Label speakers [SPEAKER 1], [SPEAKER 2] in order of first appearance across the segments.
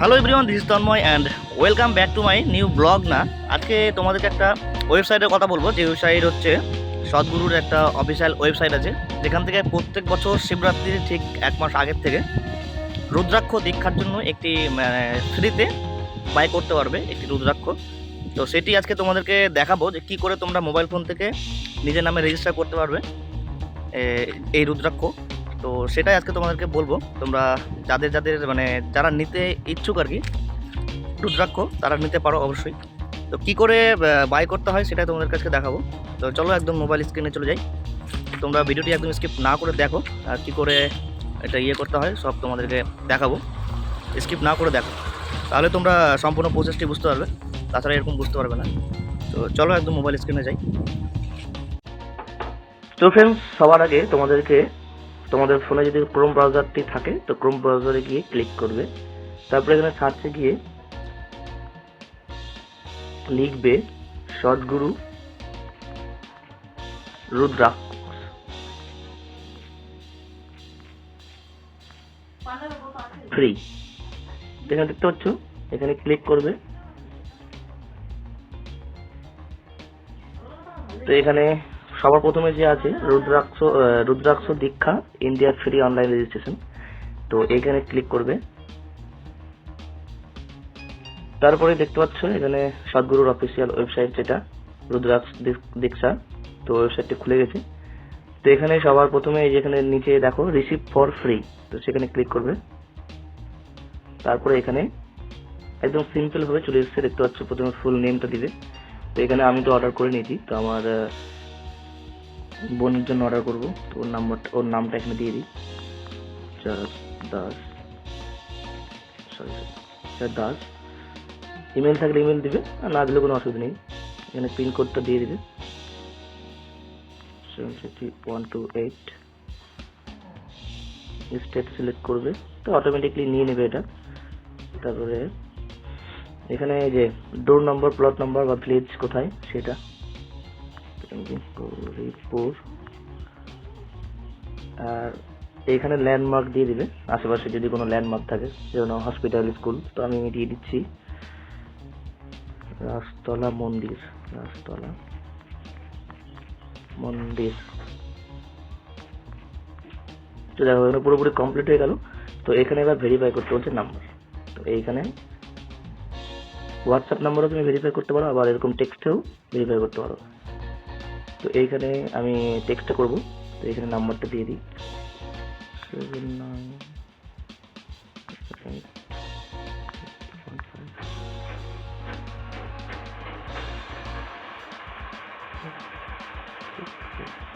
[SPEAKER 1] Hello everyone this Tanmoy and welcome back to my new blog না। আজকে তোমাদেরকে একটা ওয়েবসাইটের কথা বলব, যে ওয়েবসাইট হচ্ছে সদ্গুরুর একটা অফিসিয়াল ওয়েবসাইট আছে। যেখান থেকে প্রত্যেক বছর শিবরাত্রির ঠিক এক মাস আগের থেকে রুদ্রাক্ষ দীক্ষার জন্য একটি ফ্রিতে বাই করতে পারবে একটি রুদ্রাক্ষ। তো সেটি আজকে তোমাদেরকে দেখাবো যে কী করে তোমরা মোবাইল ফোন থেকে নিজের নামে রেজিস্টার করতে পারবে এই রুদ্রাক্ষ। তো সেটাই আজকে তোমাদেরকে বলব। তোমরা যাদের যাদের মানে যারা নিতে ইচ্ছুক আর কি রুদ্রাক্ষ তারা নিতে পারো অবশ্যই। তো কি করে বাই করতে হয় সেটাই তোমাদের কাছে দেখাবো। তো চলো একদম মোবাইল স্ক্রিনে চলে যাই। তোমরা ভিডিওটি একদম স্কিপ না করে দেখো, আর কী করে এটা ইয়ে করতে হয় সব তোমাদেরকে দেখাবো। স্কিপ না করে দেখো। তাহলে তোমরা সম্পূর্ণ প্রসেসটি বুঝতে পারবে। তাছাড়া এরকম বুঝতে পারবে না। তো চলো একদম মোবাইল স্ক্রিনে যাই। তো ফ্রেন্ডস সবার আগে তোমাদেরকে তোমাদের ফোনে যদি ক্রোম ব্রাউজারটি থাকে, তো ক্রোম ব্রাউজারে গিয়ে ক্লিক করবে। তারপরে এখানে সার্চে গিয়ে লিখবে সদ্গুরু রুদ্রাক্ষ। ফ্রি এখানে দেখতে পাচ্ছ, এখানে ক্লিক করবে। তো এখানে সবার প্রথমে যে আছে, রুদ্রাক্ষ রুদ্রাক্ষ দীক্ষা ইন্ডিয়া ফ্রি অনলাইন রেজিস্ট্রেশন তো এখানে ক্লিক করবে। তারপরে দেখতে পাচ্ছ, এখানে সদগুরুর অফিসিয়াল ওয়েবসাইট যেটা, রুদ্রাক্ষ দীক- দীক্ষা। তো ওয়েবসাইটটি খুলে গেছে। তো এখানে সবার প্রথমে এই যেখানে নিচে দেখো রিসিভ ফর ফ্রি তো সেখানে ক্লিক করবে। তারপরে এখানে একদম সিম্পল ভাবে চলে এসেছে, দেখতে পাচ্ছ, প্রথমে ফুল নেমটা দিবে। তো এখানে আমি তো অর্ডার করে নিয়েছি। তো আমার বোনের জন্য অর্ডার করব। তো ওর নাম্বারটা ওর নামটা এখানে দিয়ে দিই। চার দাস। সরি, চার দাস। ইমেল থাকলে ইমেল দিবে, আর না দিলে কোনো অসুবিধা নেই। এখানে পিন কোডটা দিয়ে দিবে। Seven sixty one two eight state select করবে। তো অটোমেটিকলি নিয়ে নেবে এটা। তারপরে এখানে যে ডোর নম্বর প্লট নাম্বার বা ভিলেজ কোথায়, সেটা। গৌরীপুর আর এখানে ল্যান্ডমার্ক দিয়ে দিবে। আশেপাশে যদি কোনো ল্যান্ডমার্ক থাকে, যেমন হসপিটাল স্কুল তো আমি দিয়ে দিচ্ছি। রাজতলা মন্দির রাজতলা মন্দির। তো দেখো, এখানে পুরোপুরি কমপ্লিট হয়ে গেল। তো এখানে এবার ভেরিফাই করতে হচ্ছে নাম্বার তো এইখানে হোয়াটসঅ্যাপ নাম্বারও তুমি ভেরিফাই করতে পারো, আবার এরকম টেক্সটেও ভেরিফাই করতে পারো। তো এইখানে আমি টেক্সটটা করব। তো এখানে নাম্বারটা দিয়ে দিই।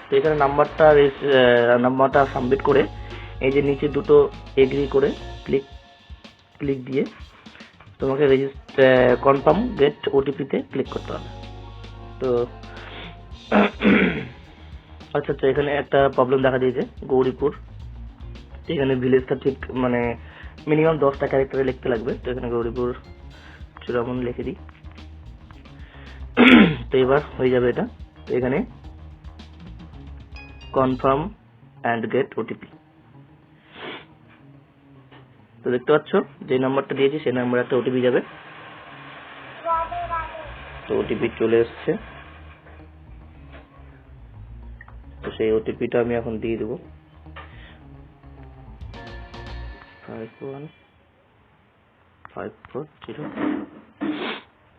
[SPEAKER 1] তো এখানে নাম্বারটা নাম্বারটা সাবমিট করে এই যে নিচে দুটো এগ্রি করে ক্লিক ক্লিক দিয়ে তোমাকে রেজিস্টার কনফার্ম গেট ওটিপিতে ক্লিক করতে হবে। তো আচ্ছা আচ্ছা এখানে একটা প্রবলেম দেখা দিয়েছে, গৌরীপুর। এখানে ভিলেজটা ঠিক মানে মিনিমাম দশটা ক্যারেক্টারে লিখতে লাগবে। তো এখানে গৌরীপুর, চূড়ামন লিখে দিই। তো এবার হয়ে যাবে এটা। তো এখানে কনফার্ম অ্যান্ড গেট ওটিপি তো দেখতে পাচ্ছ, যে নাম্বারটা দিয়েছি, সেই নাম্বারে একটা ওটিপি যাবে। তো ওটিপি চলে এসছে তো সেই ওটিপিটা আমি এখন দিয়ে দেবো।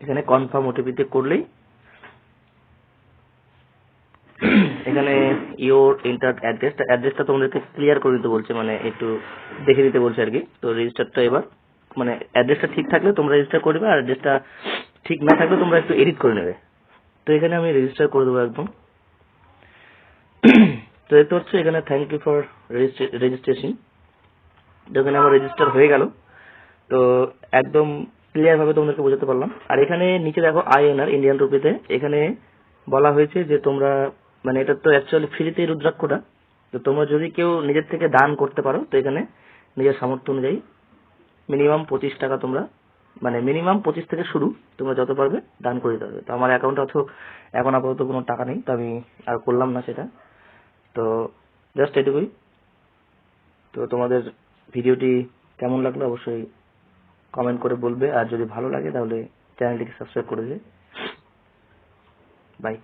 [SPEAKER 1] এখানে কনফার্ম ওটিপিতে করলেই এখানে ইওর ইন্টার অ্যাড্রেসটা অ্যাড্রেসটা তোমাদেরকে ক্লিয়ার করে দিতে বলছে মানে একটু দেখে দিতে বলছে আর কি। তো রেজিস্টারটা এবার মানে অ্যাড্রেসটা ঠিক থাকলে তোমরা রেজিস্টার করবে আর অ্যাড্রেসটা ঠিক না থাকলে তোমরা একটু এডিট করে নেবে। তো এখানে আমি রেজিস্টার করে দেবো একদম। তো দেখতে পাচ্ছ এখানে থ্যাংক ইউ ফর রেজিস্ট্রেশন তো এখানে আমার রেজিস্টার হয়ে গেল, তো একদম ক্লিয়ার ভাবে তোমাদেরকে বোঝাতে পারলাম। আর এখানে নিচে দেখো আইএনআর ইন্ডিয়ান রুপিতে এখানে বলা হয়েছে যে তোমরা মানে এটা তো অ্যাকচুয়ালি ফ্রিতে রুদ্রাক্ষটা। তো তোমরা যদি কেউ নিজের থেকে দান করতে পারো, তো এখানে নিজের সামর্থ্য অনুযায়ী মিনিমাম পঁচিশ টাকা তোমরা মানে মিনিমাম পঁচিশ থেকে শুরু তোমরা যত পারবে দান করে দিতে পারবে। তো আমার অ্যাকাউন্টে অত এখন আপাতত কোনো টাকা নেই, তো আমি আর করলাম না সেটা। তো জাস্ট এটুকুই। তো তোমাদের ভিডিওটি কেমন লাগল অবশ্যই কমেন্ট করে বলবে। আর যদি ভালো লাগে তাহলে চ্যানেলটিকে সাবস্ক্রাইব করে দেবে। বাই